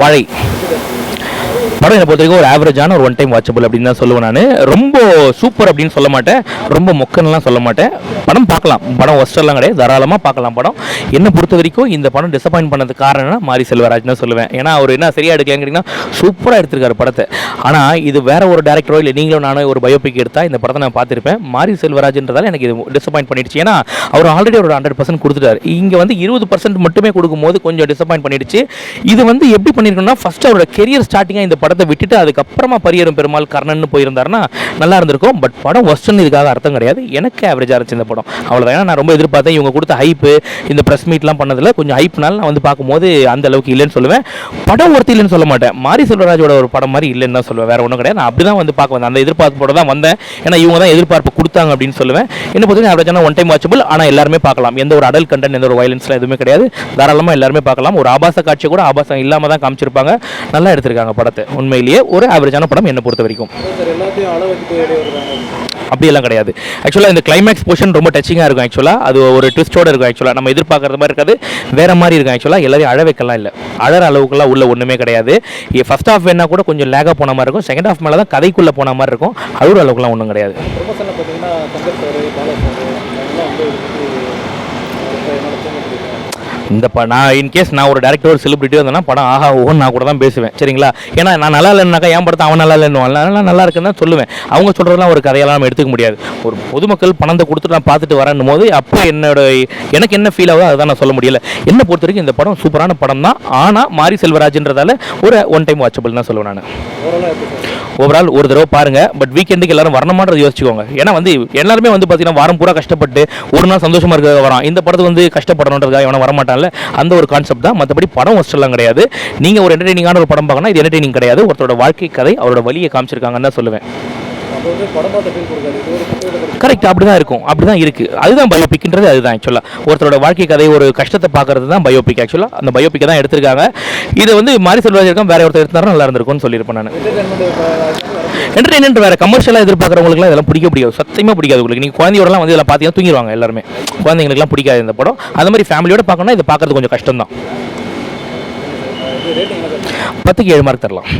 வாழை படம் என்னை பொறுத்த வரைக்கும் ஒரு ஆவரேஜான ஒரு ஒன் டைம் வாட்சபிள் அப்படின்னு தான் சொல்லுவேன் நான். ரொம்ப சூப்பர் அப்படின்னு சொல்ல மாட்டேன். ரொம்ப மொக்கன்லாம் சொல்ல மாட்டேன். படம் பார்க்கலாம். படம் ஒஸ்டர்லாம் கிடையாது. தாராளமாக பார்க்கலாம் படம். என்னை பொறுத்த வரைக்கும் இந்த படம் டிசப்பாயின்ட் பண்ணதுக்கு காரணம்னா மாரி செல்வராஜ் தான் சொல்லுவேன். ஏன்னா அவர் என்ன சரியா எடுக்கலங்கிறீங்கன்னா சூப்பராக எடுத்திருக்காரு படத்தை. ஆனால் இது வேற ஒரு டேரக்டரோ இல்லை நீங்களும் நானும் ஒரு பயோபிக் எடுத்தால் இந்த படத்தை நான் பார்த்துருப்பேன். மாரி செல்வராஜ்ன்றதால எனக்கு இது டிசப்பாயின்ட் பண்ணிடுச்சு. ஏன்னா அவர் ஆல்ரெடி ஒரு ஹண்ட்ரட் பர்சன்ட் கொடுத்துட்டாரு. இங்கே வந்து இருபது பர்சன்ட் மட்டுமே கொடுக்கும்போது கொஞ்சம் டிசப்பாயின்ட் பண்ணிடுச்சு. இது வந்து எப்படி பண்ணியிருக்கோம்னா ஃபஸ்ட்டு அவரோட கெரியர் ஸ்டார்டிங்காக இந்த படம் படத்தை விட்டுட்டு அதுக்கப்புறமா பரியரும் பெருமாள் கர்ணன் போயிருந்தாருன்னா நல்லா இருந்திருக்கும். பட் படம் ஒஸ்டன் இதுக்காக அர்த்தம் கிடையாது. எனக்கு ஆவரேஜாக இருந்துச்சு இந்த படம். அவ்வளோதான் ஏன்னா நான் ரொம்ப எதிர்பார்த்தேன். இவங்க கொடுத்த ஹைப்பு இந்த ப்ரெஸ் மீட்லாம் பண்ணதில் கொஞ்சம் ஹைப்னால நான் வந்து பார்க்கும்போது அந்த அளவுக்கு இல்லைன்னு சொல்லுவேன். படம் ஒருத்தி இல்லைன்னு சொல்ல மாட்டேன். மாரி செல்வராஜோட ஒரு படம் மாதிரி இல்லைன்னு தான் சொல்லுவேன். வேறு ஒன்றும் கிடையாது. நான் அப்படி தான் வந்து பார்க்க வந்தேன். அந்த எதிர்பார்ப்போட தான் வந்தேன். ஏன்னா இவங்க தான் எதிர்பார்ப்பு கொடுத்தாங்க அப்படின்னு சொல்லுவேன். என்ன பொறுத்தவரை ஆவரேஜான ஒன் டைம் வாட்சபிள் ஆனால் எல்லாருமே பார்க்கலாம். எந்த ஒரு அடல் கண்டென்ட் எந்த ஒரு வயலன்ஸ்லாம் எதுவுமே கிடையாது. தாராளமாக எல்லாருமே பார்க்கலாம். ஒரு ஆபாச காட்சி கூட ஆபாசம் இல்லாமல் தான் காமிச்சிருப்பாங்க. நல்லா எடுத்திருக்காங்க படத்தை. உண்மையிலேயே ஒரு ஆவரேஜான படம் என்னை பொறுத்த வரைக்கும். அப்படியெல்லாம் கிடையாது. ஆக்சுவலாக இந்த கிளைமேக்ஸ் போர்ஷன் ரொம்ப டச்சிங்காக இருக்கும் ஆக்சுவலாக அது ஒரு ட்விஸ்டோட இருக்கும் ஆக்சுவலாக நம்ம எதிர்பார்க்கறது மாதிரி இருக்காது. வேற மாதிரி இருக்கும் ஆக்சுவலாக எல்லாரையும் அழ வைக்கலாம் இல்லை. அழற அளவுக்குலாம் உள்ள ஒன்றுமே கிடையாது. ஃபர்ஸ்ட் ஹாஃப் வேணா கூட கொஞ்சம் லேகாக போன மாதிரி இருக்கும். செகண்ட் ஹாஃப் மேலே தான் கதைக்குள்ளே போன மாதிரி இருக்கும். அழுற அளவுக்குலாம் ஒன்றும் கிடையாது. இந்த ப நான் இன்கேஸ் நான் ஒரு டேரக்டர் ஒரு செலிபிரிட்டி வந்தேன்னா படம் ஆஹா ஓஹன் நான் கூட தான் பேசுவேன். சரிங்களா? ஏன்னா நான் நல்லா இல்லைனாக்கா என் படத்தை அவன் நல்லா இல்லைன்னு நல்லா நல்லா இருக்குன்னு தான் சொல்லுவேன். அவங்க சொல்கிறதெல்லாம் ஒரு கதையெல்லாம் நம்ம எடுத்துக்க முடியாது. ஒரு பொதுமக்கள் பணத்தை கொடுத்துட்டு நான் பார்த்துட்டு வரேன்னும் போது அப்போ என்னோட எனக்கு என்ன ஃபீல் ஆகுதோ அதுதான் நான் சொல்ல முடியல. என்னை பொறுத்த வரைக்கும் இந்த படம் சூப்பரான படம் தான் ஆனால் மாரி செல்வராஜ்ன்றதால ஒரு ஒன் டைம் வாட்சபிள் தான் சொல்லுவேன் நான். ஓவரால் ஒரு தடவை பாருங்க. பட் வீக்கெண்டுக்கு எல்லாரும் வரணுமான்றது யோசிச்சுக்கோங்க. ஏன்னா வந்து எல்லாருமே வந்து பார்த்தீங்கன்னா வாரம் பூரா கஷ்டப்பட்டு ஒரு நாள் சந்தோஷமா இருக்க வரான் இந்த படத்துக்கு வந்து கஷ்டப்படணுன்றதுக்காக எவனும் வரமாட்டான்ல. அந்த ஒரு கான்செப்ட் தான். மற்றபடி படம் ஒஸ்டெல்லாம் கிடையாது. நீங்கள் ஒரு என்டர்டெய்னிங்கான ஒரு படம் பார்க்கணும் இது என்டர்டெய்னிங் கிடையாது. ஒருத்தரோட வாழ்க்கை கதை அவரோட வழியை காமிச்சிருக்காங்கன்னு தான் சொல்லுவேன். கரெக்ட் அப்படி தான் இருக்கும். அப்படி தான் இருக்குது அதுதான் பயோபிக்ன்றது அதுதான் ஆக்சுவலாக ஒருத்தரோட வாழ்க்கை கதை ஒரு கஷ்டத்தை பார்க்கறது தான் பயோபிக் ஆக்சுவலாக அந்த பயோபிக்கை தான் எடுத்திருக்காங்க. இதை வந்து மாரி செல்வராஜ் இருக்கும் வேற ஒருத்தர் எடுத்தாரும் நல்லா இருந்திருக்கும்னு சொல்லியிருப்பேன் நான். என்டர்டைன்மெண்ட் வேறு கமர்ஷியலாக எதிர்பார்க்குறவங்களுக்குலாம் இதெல்லாம் பிடிக்க பிடிக்காது. சத்தியமாக பிடிக்காது உங்களுக்கு. நீங்கள் குழந்தையோடலாம் வந்து இதெல்லாம் பார்த்தீங்கன்னா தூங்கிடுவாங்க எல்லாருமே. குழந்தைங்களுக்குலாம் பிடிக்காது இந்த படம். அந்த மாதிரி ஃபேமிலியோட பார்க்கணும்னா இதை பார்க்கறது கொஞ்சம் கஷ்டம் தான் பத்துக்கு ஏழு மார்க் தரலாம்.